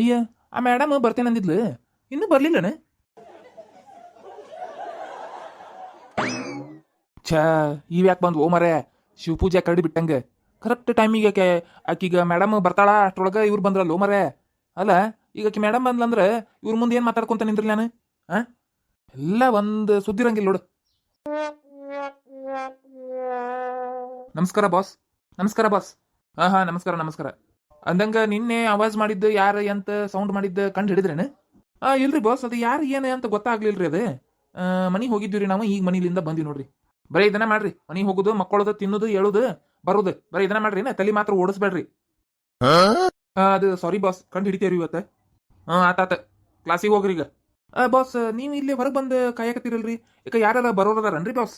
ಅಯ್ಯ, ಆ ಮೇಡಮ್ ಬರ್ತೇನೆ ಅಂದಿದ್ಲು. ಇನ್ನೂ ಬರ್ಲಿಲ್ಲನ? ಛಾ ಬಂದ್ ಯಾಕೆ ಬಂದ್ವು ಮರೆ ಶಿವಪೂಜೆ ಕರಡಿ ಬಿಟ್ಟಂಗೆ. ಕರೆಕ್ಟ್ ಟೈಮಿಗೆ ಆಕೆ ಆಕೀಗ ಮೇಡಮ್ ಬರ್ತಾಳ ಅಷ್ಟ್ರೊಳಗೆ ಇವ್ರು ಬಂದ್ರಲ್ಲ ಮರೆ ಅಲ್ಲ, ಈಗ ಆಕಿ ಮೇಡಮ್ ಬಂದ್ಲಂದ್ರೆ ಇವ್ರ ಮುಂದೆ ಏನು ಮಾತಾಡ್ಕೊಂತ ನಿಂದ್ರಲ್ಲ ನಾನು? ಆ? ಎಲ್ಲ ಒಂದು ಸುದ್ದಿರಂಗಿಲ್ಲ ನೋಡು. ನಮಸ್ಕಾರ ಬಾಸ್ ನಮಸ್ಕಾರ ಬಾಸ್ ಹಾ ಹಾ ನಮಸ್ಕಾರ ನಮಸ್ಕಾರ. ಅಂದಂಗ ನಿನ್ನೆ ಆವಾಜ್ ಮಾಡಿದ್ದು ಯಾರ ಎಂತ ಸೌಂಡ್ ಮಾಡಿದ್ದ ಕಂಡು ಹಿಡಿದ್ರೇನು? ಆ, ಇಲ್ರಿ ಬಾಸ್ ಅದು ಯಾರು ಏನು ಅಂತ ಗೊತ್ತಾಗ್ಲಿಲ್ರಿ ಅದು. ಮನೆಗೆ ಹೋಗಿದ್ವಿ ರೀ ನಾವು, ಈಗ ಮನೆಯಿಂದ ಬಂದ್ವಿ ನೋಡ್ರಿ. ಬರೀ ಇದನ್ನ ಮಾಡ್ರಿ. ಮನೆಗೆ ಹೋಗುದು, ಮಕ್ಕಳದು, ತಿನ್ನುದು ಹೇಳುದು ಬರುದು. ಬರೀ ಇದನ್ನ ಮಾಡ್ರಿ ನಾ ತಲೆ ಮಾತ್ರ ಓಡಿಸ್ಬೇಡ್ರಿ. ಅದು ಸಾರಿ ಬಾಸ್ ಕಂಡು ಹಿಡಿತೇವ್ರಿ ಇವತ್ತ. ಹಾ ಆತಾತ ಕ್ಲಾಸಿಗೆ ಹೋಗ್ರಿ ಈಗ. ಬಾಸ್ ನೀವು ಇಲ್ಲಿ ಹೊರಗೆ ಬಂದು ಕಾಯಕತ್ತೀರಲ್ರಿ? ಯಾಕ ಯಾರೆಲ್ಲ ಬರೋರದಾರನ್ರಿ ಬಾಸ್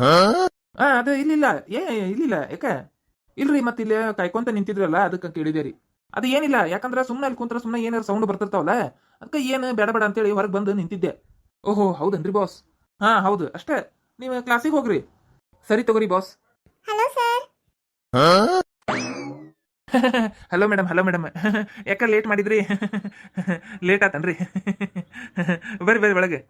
ಹಾ ಅದು ಇಲ್ಲಿಲ್ಲ. ಏ ಇಲ್ಲಿಲ್ಲ. ಯಾಕ ಇಲ್ರಿ ಮತ್ತೆ ಇಲ್ಲಿ ಕಾಯ್ಕೊಂತ ನಿಂತಿದ್ರಲ್ಲ ಅದಕ್ಕೆ ಕೇಳಿದೆ ರೀ. ಅದು ಏನಿಲ್ಲ ಯಾಕಂದ್ರೆ ಸುಮ್ಮನೆ ಅಲ್ಲಿ ಕುಂತ್ರ ಸುಮ್ಮನೆ ಏನಾರು ಸೌಂಡ್ ಬರ್ತಿರ್ತಾವಲ್ಲ ಅದಕ್ಕೆ ಏನು ಬೇಡ ಬೇಡ ಅಂತೇಳಿ ಹೊರಗೆ ಬಂದು ನಿಂತಿದ್ದೆ. ಓಹೋ ಹೌದನ್ರಿ ಬಾಸ್ ಹಾ ಹೌದು ಅಷ್ಟೇ. ನೀವು ಕ್ಲಾಸಿಗೆ ಹೋಗ್ರಿ. ಸರಿ ತಗೋರಿ boss hello sir hello madam hello madam ಯಾಕ ಲೇಟ್ ಮಾಡಿದ್ರಿ? ಲೇಟ್ ಆತನ್ರಿ. ಬರ್ರಿ ಬರ್ರಿ ಒಳಗೆ.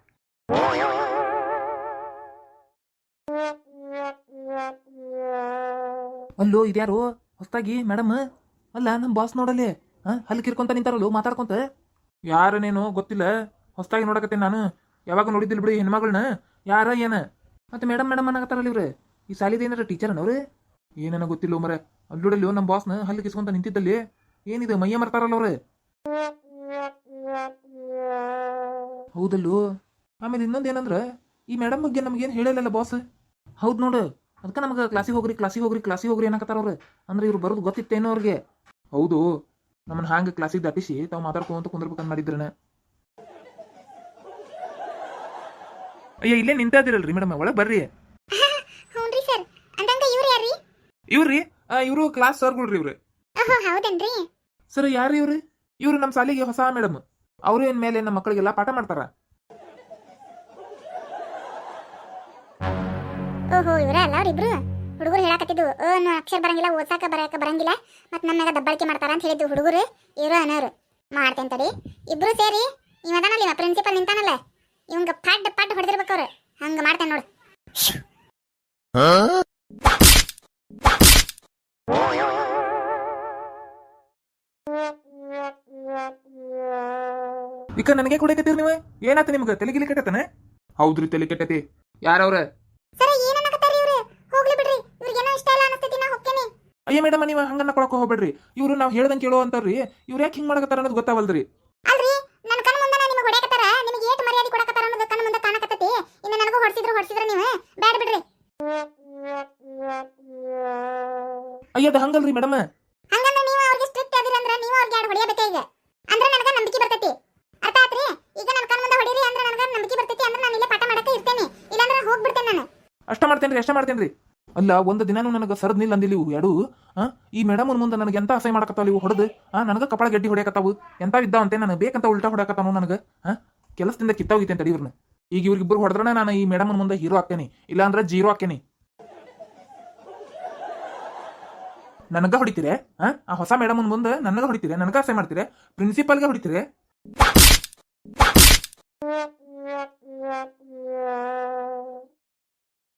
ಅಲ್ಲೋ, ಇದ್ಯಾರು? ಹೊಸ್ತಾಗಿ ಮೇಡಮ್? ಅಲ್ಲ ನಮ್ಮ ಬಾಸ್ ನೋಡಲ್ಲಿ. ಅಲ್ಲಿ ಕಿರ್ಕೊಂತ ನಿಂತಾರಲ್ಲೋ, ಮಾತಾಡ್ಕೊಂತ? ಯಾರನೇನು ಗೊತ್ತಿಲ್ಲ. ಹೊಸ್ತಾಗಿ ನೋಡಕತ್ತೇನೆ ನಾನು. ಯಾವಾಗ ನೋಡಿದ್ದಿಲ್ಲ ಬಿಡಿ ಹೆಣ್ಮಗಳನ್ನ ಯಾರ, ಏನ? ಮತ್ತೆ ಮೇಡಮ್ ಮೇಡಮ್ ಅನ್ನಕತ್ತಾರಲ್ಲ ಇವ್ರೆ. ಈ ಸಾಲಿದ ಏನಾರ ಟೀಚರ್ ಅನ್ನೋರು? ಏನೇನೋ ಗೊತ್ತಿಲ್ಲ ಮರ. ಅಲ್ಲೋಡಲ್ಲಿ ನಮ್ಮ ಬಾಸ್ನ ಹಲ್ಲಿ ಕಿಸ್ಕೊಂತ ನಿಂತಿದ್ದಲ್ಲಿ. ಏನಿದೆ, ಮೈಯ ಮರ್ತಾರಲ್ಲ ಅವ್ರೆ? ಹೌದಲ್ಲೋ? ಆಮೇಲೆ ಇನ್ನೊಂದು ಏನಂದ್ರೆ, ಈ ಮೇಡಮ್ ಬಗ್ಗೆ ನಮ್ಗೇನು ಹೇಳಿಲ್ಲಲ್ಲ ಬಾಸ್ ಹೌದು ನೋಡು. ಅದಕ್ಕೆ ನಮಗೆ ಕ್ಲಾಸಿಗೆ ಹೋಗ್ರಿ ಕ್ಲಾಸಿಗೆ ಹೋಗ್ರಿ ಕ್ಲಾಸಿಗೆ ಹೋಗ್ರಿ ಏನಕತ್ತಾರ ಅವ್ರು. ಅಂದ್ರೆ ಇವ್ರು ಬರೋದು ಗೊತ್ತಿತ್ತೇನೋ ಅವ್ರಿಗೆ. ಹೌದು ನಮ್ಮನ್ನ ಹಾಂಗೆ ಕ್ಲಾಸಿಗೆ ದಾಟಿಸಿ ತಾವು ಮಾತಾಡ್ಕೊಂತ ಕುಂದಿರ್ಬೇಕಂತ ಮಾಡಿದ್ರನ? ಅಯ್ಯ ಇಲ್ಲೇ ನಿಂತ ಇದ್ದೀರಲ್ರಿ ಮೇಡಮ್ ಒಳಗೆ ಬರ್ರಿ. ಇವ್ರು ಇವ್ರಿ ಕ್ಲಾಸ್ ಸರ್ಗಳ್ರಿ ಇವ್ರು. ಸರ್ ಯಾರು ಇವ್ರಿ? ಇವ್ರು ನಮ್ಮ ಸಾಲಿಗೆ ಹೊಸ ಮೇಡಮ್. ಅವರು ಏನ್ ಮೇಲೆ ನಮ್ಮ ಮಕ್ಕಳಿಗೆಲ್ಲ ಪಾಠ ಮಾಡ್ತಾರ? ಓಹೋ ಇವರ ಅಲ್ಲ ಅವ್ರಿಬ್ರು ಹುಡುಗರು ಹೇಳಕತ್ತಿದ್ದು ಅನ್ನು ಅನ್ನೋ ಅಕ್ಷರ ಬರಂಗಿಲ್ಲ ಓದ್ಸಾಕ ಬರಕ ಬರಂಗಿಲ್ಲ ಮತ್ ನಮ್ಮ ಮ್ಯಾಗ ದಬ್ಬಾಳಿಕೆ ಮಾಡ್ತಾರ ಅಂತ ಹೇಳಿದ್ದು ಹುಡುಗರು ಇವರು ಅನ್ನೋರು ಮಾಡ್ತೇನೆ ತಡಿ ಇಬ್ರು ಸೇರಿ ಇವ ಅದಾನಲ್ಲ ಇವ ಪ್ರಿನ್ಸಿಪಲ್ ನಿಂತಾನಲ್ಲ ಇವಂಗ ಪಡ್ ಪಡ್ ಹೊಡೆದಿರ್ಬೇಕು ಅವ್ರು. ಹಂಗ ಮಾಡ್ತೇನೆ ನೋಡು. ಈಗ ನನಗೆ ಕೊಡಕತ್ತೀರಿ ನೀವು? ಏನಾತ ನಿಮ್ಗೆ? ತಲೆ ಗಿಲಿ ಕೆಟ್ಟತನ? ಹೌದ್ರಿ ತಲೆ ಕೆಟ್ಟತಿ. ಯಾರವ್ರ? ಸರ ಏನನ್ನಕತ್ತಾರ ಇವ್ರು ಹೋಗ್ಲಿ ಬಿಡ್ರಿ ಇವ್ರಿಗೇನೋ ಇಷ್ಟ ಇಲ್ಲ ಅನಸ್ತೈತಿ ನಾ ಹೋಗ್ತೇನೆ ಅಯ್ಯ ಮೇಡಮ್ ನೀವು ಹಂಗನ್ನ ಕೊಡಕ್ಕೆ ಹೋಗ್ಬೇಡ್ರಿ. ಇವರು ನಾವು ಹೇಳ್ದಂಗೆ ಕೇಳೋ ಅಂತಾರ್ರಿ ಇವ್ರು ಯಾಕೆ ಹಿಂಗೆ ಮಾಡಕತ್ತಾರ ಅನ್ನೋದು ಗೊತ್ತಾವಲ್ದ್ರಿ. ಅಲ್ರಿ ನನ್ನ ಕಣ್ಣು ಮುಂದೆ ನಿಮಗೆ ಹೊಡ್ಯಾಕತ್ತಾರ ನಿಮಗೆ ಏಟ್ ಮರ್ಯಾದೆ ಕೊಡಕತ್ತಾರ ಅನ್ನೋದು ಕಣ್ಣ ಮುಂದೆ ಕಾಣಕತ್ತೈತಿ. ಇನ್ನು ನನಗೂ ಹೊಡ್ಸಿದ್ರು ಹೊಡ್ಸಿದ್ರ ನೀವು. ಬ್ಯಾಡ ಬಿಡ್ರಿ. ಅಯ್ಯ ಅದು ಹಂಗಲ್ರಿ ಮೇಡಮ್. ಹಂಗಂದ್ರೆ ನೀವು ಅವ್ರಿಗೆ ಸ್ಟ್ರಿಕ್ಟ್ ಅದಿರ ಅಂದ್ರೆ ನೀವು ಅವ್ರಿಗೆ ಎರಡು ಹೊಡಿಯಬೇಕೆ ಈಗ? ಅಂದ್ರೆ ನನಗೆ ನಂಬಿಕೆ ಬರ್ತೈತಿ. ಅರ್ಥ ಆತ್ರಿ? ಈಗ ನನ್ನ ಕಣ್ಣ ಮುಂದೆ ಹೊಡೀರಿ ಅಂದ್ರೆ ನನಗೆ ನಂಬಿಕೆ ಬರ್ತೈತಿ ಅಂದ್ರೆ ನಾನು ಇಲ್ಲೇ ಪಾಠ ಮಾಡಕ್ಕೆ ಇರ್ತೇನೆ. ಇಲ್ಲಾಂದ್ರೆ ಹೋಗ್ಬಿಡ್ತೇನೆ ನಾನು. ಅಷ್ಟ ಮಾಡ್ತೇನ್ರಿ ಅಷ್ಟ ಮಾಡ್ತೇನ್ರಿ. ಅಲ್ಲ, ಒಂದು ದಿನಾನು ನನಗೆ ಸರದ್ ನಿಲ್ ಅಂದಿಲ್ಲ ಇವು ಎರಡು. ಆ, ಈ ಮೇಡಮ್ ಮುಂದೆ ನನಗೆ ಎಂತ ಅಸಹ್ಯ ಮಾಡಕತ್ತಾವ ಇವು ಹೊಡೆದು? ಆ, ನನಗೆ ಕಪಾಳ ಗಡ್ಡಿ ಹೊಡ್ಯಾಕತ್ತಾವು. ಎಂತ ಇದ್ದಾವಂತೆ ನನಗೆ? ಬೇಕಂತ ಉಲ್ಟಾ ಹೊಡ್ಯಾಕತ್ತಾನು ನನಗೆ? ಆ, ಕೆಲಸದಿಂದ ಕಿತ್ತೋಗಿತ್ತೆ ಅಂತ ಇವ್ರನ್ನ ಈಗ ಇವ್ರಿಗಿಬ್ಬರು ಹೊಡೆದ್ರೆ ನಾನು ಈ ಮೇಡಮ್ ಮುಂದೆ ಹೀರೋ ಹಾಕ್ತೇನೆ ಇಲ್ಲಾಂದ್ರೆ ಜೀರೋ ಹಾಕ್ತೇನೆ ನನಗ ಹೊಡಿತೀರೆ? ಆ ಆ ಹೊಸ ಮೇಡಮ್ ಮುಂದೆ ನನಗ ಹೊಡಿತೀರೆ? ನನಗ ಅಸಹ್ಯ ಮಾಡ್ತೀರೆ? ಪ್ರಿನ್ಸಿಪಾಲ್ಗೆ ಹೊಡಿತೀರೆ?